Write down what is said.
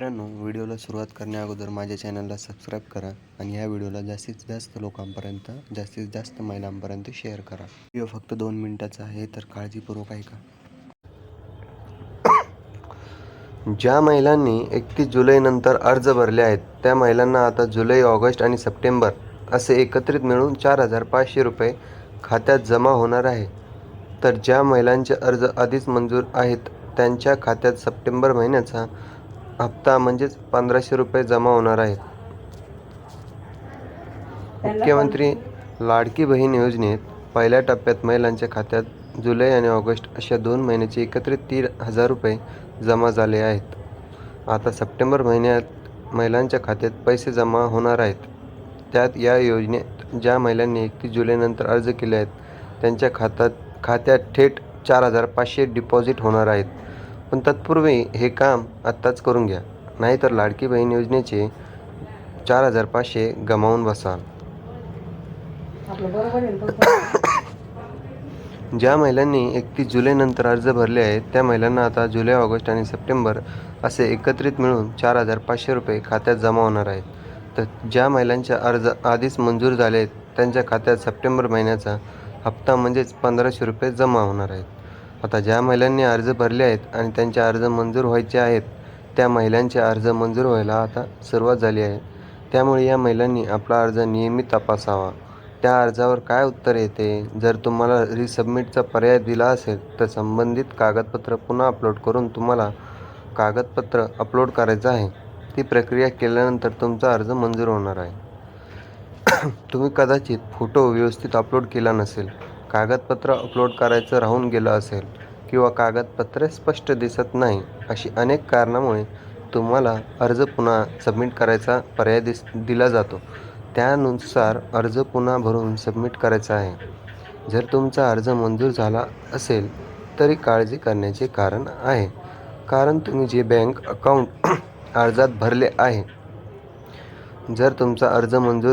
मित्रांनो व्हिडिओला सुरुवात करण्या अगोदर माझ्या चॅनलला सबस्क्राईब करा आणि या व्हिडिओला जास्तीत जास्त लोकांपर्यंत जास्तीत जास्त महिलांपर्यंत शेअर करा. व्हिडिओ फक्त दोन मिनिटाचा आहे तर काळजीपूर्वक ऐका. ज्या महिलांनी एकतीस जुलैनंतर अर्ज भरले आहेत त्या महिलांना आता जुलै ऑगस्ट आणि सप्टेंबर असे एकत्रित मिळून चार हजार पाचशे रुपये खात्यात जमा होणार आहे. तर ज्या महिलांचे अर्ज आधीच मंजूर आहेत त्यांच्या खात्यात सप्टेंबर महिन्याचा हप्ता म्हणजेच पंधराशे रुपये जमा होणार आहेत. मुख्यमंत्री लाडकी बहीण योजनेत पहिल्या टप्प्यात महिलांच्या खात्यात जुलै आणि ऑगस्ट अशा दोन महिन्याचे एकत्रित तीन हजार रुपये जमा झाले आहेत. आता सप्टेंबर महिन्यात महिलांच्या खात्यात पैसे जमा होणार आहेत. त्यात या योजनेत ज्या महिलांनी एकतीस जुलैनंतर अर्ज केले आहेत त्यांच्या खात्यात खात्यात थेट चार हजार पाचशे डिपॉझिट होणार आहेत. पण तत्पूर्वी हे काम आत्ताच करून घ्या. नाहीतर लाडकी बहीण योजनेचे चार हजार पाचशे गमावून बसाल ज्या महिलांनी एकतीस जुलैनंतर अर्ज भरले आहेत त्या महिलांना आता जुलै ऑगस्ट आणि सप्टेंबर असे एकत्रित मिळून चार हजार पाचशे रुपये खात्यात जमा होणार आहेत. तर ज्या महिलांचे अर्ज आधीच मंजूर झाले आहेत त्यांच्या खात्यात सप्टेंबर महिन्याचा हप्ता म्हणजेच पंधराशे रुपये जमा होणार आहेत. आता ज्या महिलांनी अर्ज भरले आहेत आणि त्यांचे अर्ज मंजूर व्हायचे आहेत त्या महिलांचे अर्ज मंजूर व्हायला आता सुरुवात झाली आहे. त्यामुळे या महिलांनी आपला अर्ज नियमित तपासावा. त्या अर्जावर काय उत्तर येते? जर तुम्हाला रिसबमिटचा पर्याय दिला असेल तर संबंधित कागदपत्र पुन्हा अपलोड करून तुम्हाला कागदपत्र अपलोड करायचं आहे. ती प्रक्रिया केल्यानंतर तुमचा अर्ज मंजूर होणार आहे. तुम्ही कदाचित फोटो व्यवस्थित अपलोड केला नसेल कागदपत्र अपलोड करायचं राहून गेलं असेल किंवा कागदपत्रे स्पष्ट दिसत नाही अशी अनेक कारणामुळे तुम्हाला अर्ज पुन्हा सबमिट करायचा पर्याय दिस दिला जातो. त्यानुसार अर्ज पुन्हा भरून सबमिट करायचा आहे. जर तुमचा अर्ज मंजूर झाला असेल तरी काळजी करण्याचे कारण आहे. कारण तुम्ही जे बँक अकाउंट अर्जात भरले आहे जर तुमचा अर्ज मंजूर